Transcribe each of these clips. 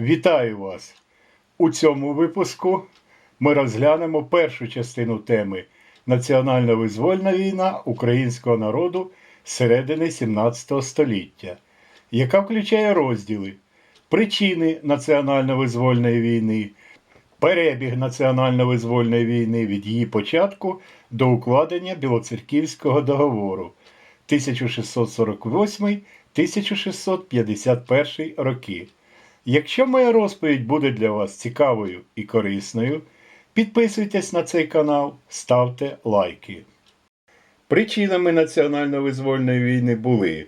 Вітаю вас! У цьому випуску ми розглянемо першу частину теми Національно-визвольна війна українського народу середини 17 століття, яка включає розділи Причини національно-визвольної війни, перебіг національно-визвольної війни від її початку до укладення Білоцерківського договору 1648-1651 роки. Якщо моя розповідь буде для вас цікавою і корисною, підписуйтесь на цей канал, ставте лайки. Причинами національно-визвольної війни були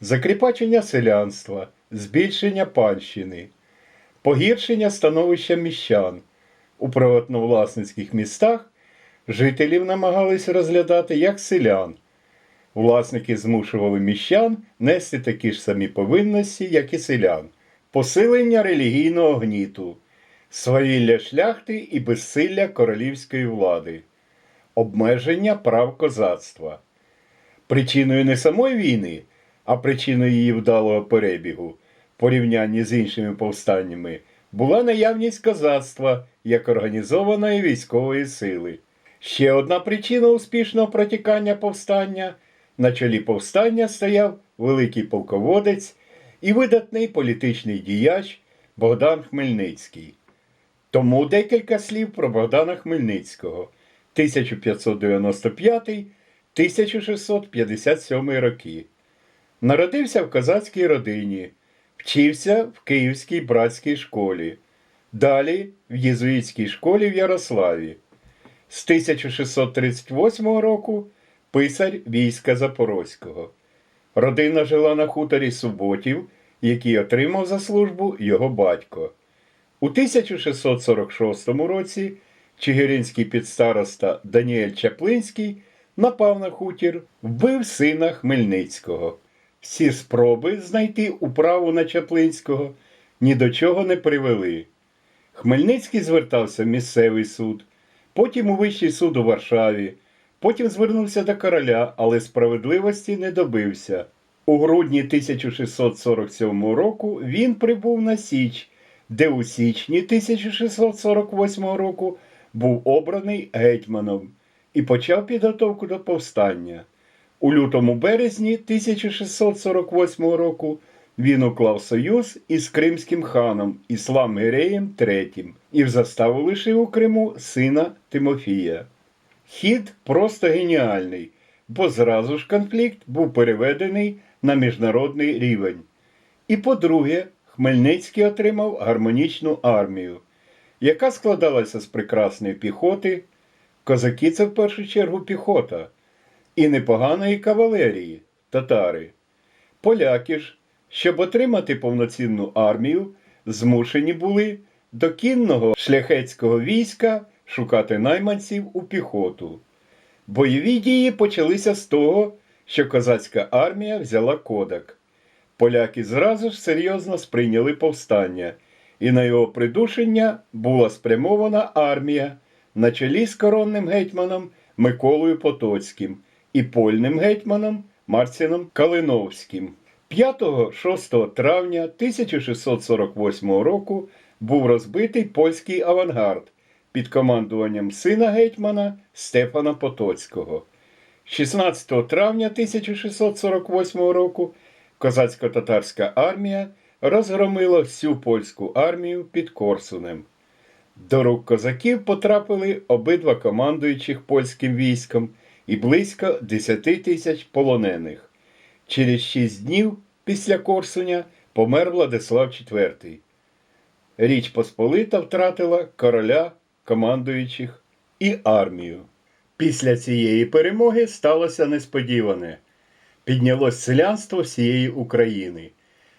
закріпачення селянства, збільшення панщини, погіршення становища міщан. У приватновласницьких містах жителів намагались розглядати як селян. Власники змушували міщан нести такі ж самі повинності, як і селян, посилення релігійного гніту, свавілля шляхти і безсилля королівської влади, обмеження прав козацтва. Причиною не самої війни, а причиною її вдалого перебігу в порівнянні з іншими повстаннями була наявність козацтва як організованої військової сили. Ще одна причина успішного протікання повстання на чолі повстання стояв великий полководець і видатний політичний діяч Богдан Хмельницький. Тому декілька слів про Богдана Хмельницького 1595-1657 роки. Народився в козацькій родині, вчився в Київській братській школі, далі в єзуїтській школі в Ярославі. З 1638 року писар війська Запорозького. Родина жила на хуторі Суботів, який отримав за службу його батько. У 1646 році чигиринський підстароста Даніель Чаплинський напав на хутір, вбив сина Хмельницького. Всі спроби знайти управу на Чаплинського ні до чого не привели. Хмельницький звертався в місцевий суд, потім у Вищий суд у Варшаві, потім звернувся до короля, але справедливості не добився. У грудні 1647 року він прибув на Січ, де у січні 1648 року був обраний гетьманом і почав підготовку до повстання. У лютому березні 1648 року він уклав союз із кримським ханом Іслам Гиреєм III і в заставу лишив у Криму сина Тимофія. Хід просто геніальний, бо зразу ж конфлікт був переведений на міжнародний рівень. І по-друге, Хмельницький отримав гармонічну армію, яка складалася з прекрасної піхоти, козаки це в першу чергу піхота, і непоганої кавалерії татари. Поляки ж, щоб отримати повноцінну армію, змушені були до кінного шляхетського війська шукати найманців у піхоту. Бойові дії почалися з того, що козацька армія взяла кодак. Поляки зразу ж серйозно сприйняли повстання, і на його придушення була спрямована армія на чолі з коронним гетьманом Миколою Потоцьким і польним гетьманом Марціном Калиновським. 5-6 травня 1648 року був розбитий польський авангард під командуванням сина гетьмана Стефана Потоцького. 16 травня 1648 року козацько-татарська армія розгромила всю польську армію під Корсунем. До рук козаків потрапили обидва командуючих польським військом і близько 10 тисяч полонених. Через 6 днів після Корсуня помер Владислав IV. Річ Посполита втратила короля, командуючих і армію. Після цієї перемоги сталося несподіване. Піднялось селянство всієї України.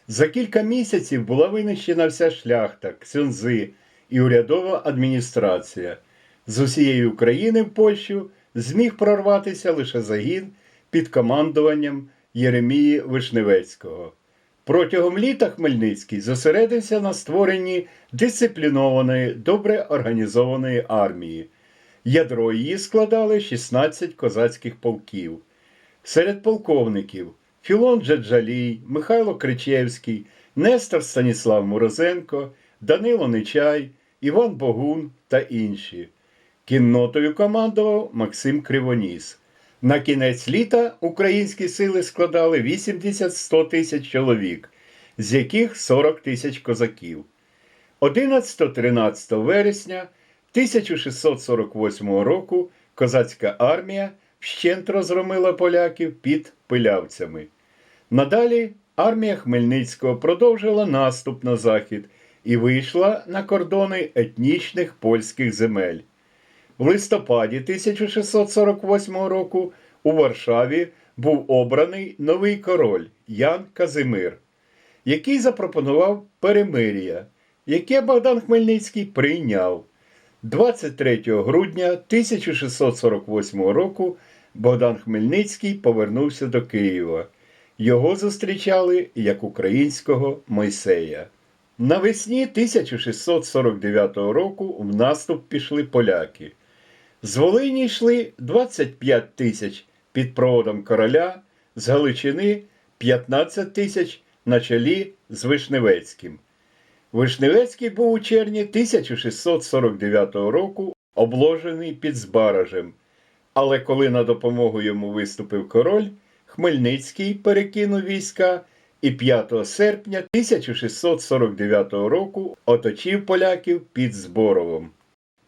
За кілька місяців була винищена вся шляхта, ксьонзи і урядова адміністрація. З усієї України в Польщу зміг прорватися лише загін під командуванням Єремії Вишневецького. Протягом літа Хмельницький зосередився на створенні дисциплінованої, добре організованої армії. Ядро її складали 16 козацьких полків. Серед полковників Філон Джаджалій, Михайло Кричевський, Нестор Станіслав Морозенко, Данило Нечай, Іван Богун та інші. Кіннотою командував Максим Кривоніс. На кінець літа українські сили складали 80-100 тисяч чоловік, з яких 40 тисяч козаків. 11-13 вересня 1648 року козацька армія вщент розгромила поляків під пилявцями. Надалі армія Хмельницького продовжила наступ на захід і вийшла на кордони етнічних польських земель. В листопаді 1648 року у Варшаві був обраний новий король Ян Казимир, який запропонував перемир'я, яке Богдан Хмельницький прийняв. 23 грудня 1648 року Богдан Хмельницький повернувся до Києва. Його зустрічали як українського Мойсея. Навесні 1649 року в наступ пішли поляки. З Волині йшли 25 тисяч під проводом короля, з Галичини 15 тисяч на чолі з Вишневецьким. Вишневецький був у червні 1649 року обложений під Збаражем, але коли на допомогу йому виступив король, Хмельницький перекинув війська і 5 серпня 1649 року оточив поляків під Зборовом.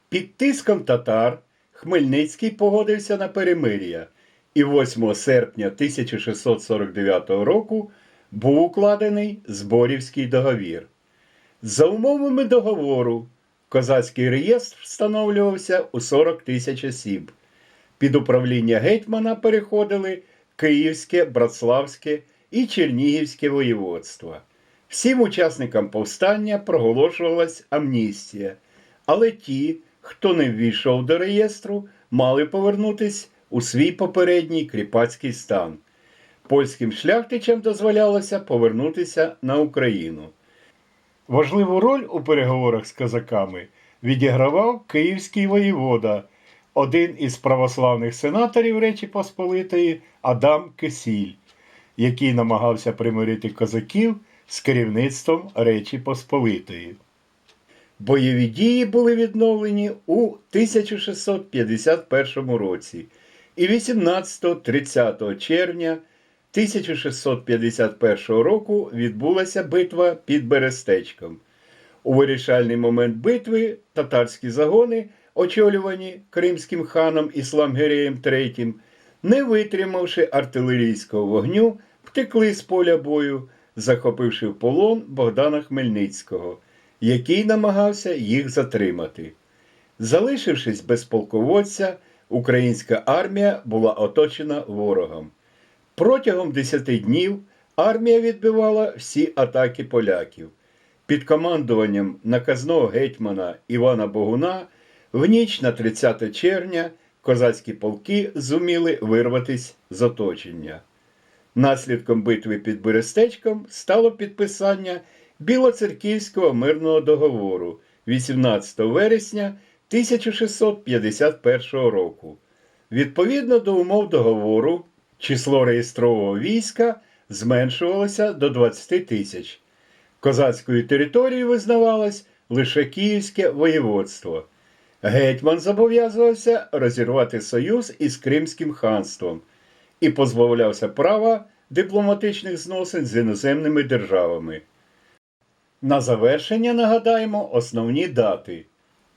Під тиском татар Хмельницький погодився на перемир'я, і 8 серпня 1649 року був укладений Зборівський договір. За умовами договору, козацький реєстр встановлювався у 40 тисяч осіб. Під управління гетьмана переходили Київське, Братславське і Чернігівське воєводства. Всім учасникам повстання проголошувалась амністія, але ті, хто не ввійшов до реєстру, мали повернутись у свій попередній кріпацький стан. Польським шляхтичам дозволялося повернутися на Україну. Важливу роль у переговорах з козаками відігравав київський воєвода, один із православних сенаторів Речі Посполитої Адам Кисіль, який намагався примирити козаків з керівництвом Речі Посполитої. Бойові дії були відновлені у 1651 році і 18-30 червня 1651 року відбулася битва під Берестечком. У вирішальний момент битви татарські загони, очолювані кримським ханом Ісламгиреєм III, не витримавши артилерійського вогню, втекли з поля бою, захопивши в полон Богдана Хмельницького, який намагався їх затримати. Залишившись без полководця, українська армія була оточена ворогом. Протягом 10 днів армія відбивала всі атаки поляків. Під командуванням наказного гетьмана Івана Богуна в ніч на 30 червня козацькі полки зуміли вирватися з оточення. Наслідком битви під Берестечком стало підписання Білоцерківського мирного договору 18 вересня 1651 року. Відповідно до умов договору, число реєстрового війська зменшувалося до 20 тисяч. Козацькою територією визнавалось лише Київське воєводство. Гетьман зобов'язувався розірвати союз із Кримським ханством і позбавлявся права дипломатичних зносин з іноземними державами. На завершення нагадаємо основні дати.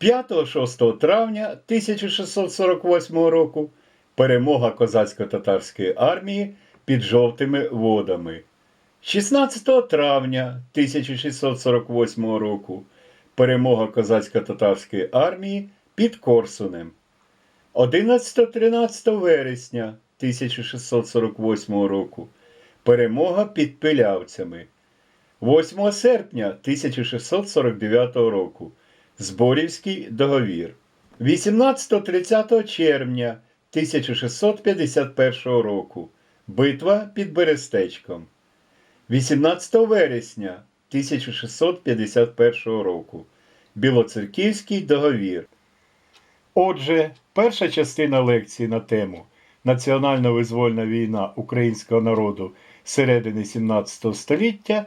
5-6 травня 1648 року перемога козацько-татарської армії під жовтими водами. 16 травня 1648 року перемога козацько-татарської армії під Корсунем. 11-13 вересня 1648 року перемога під Пилявцями. 8 серпня 1649 року Зборівський договір. 18-30 червня 1651 року Битва під Берестечком. 18 вересня 1651 року Білоцерківський договір. Отже, перша частина лекції на тему Національно-визвольна війна українського народу середини 17 століття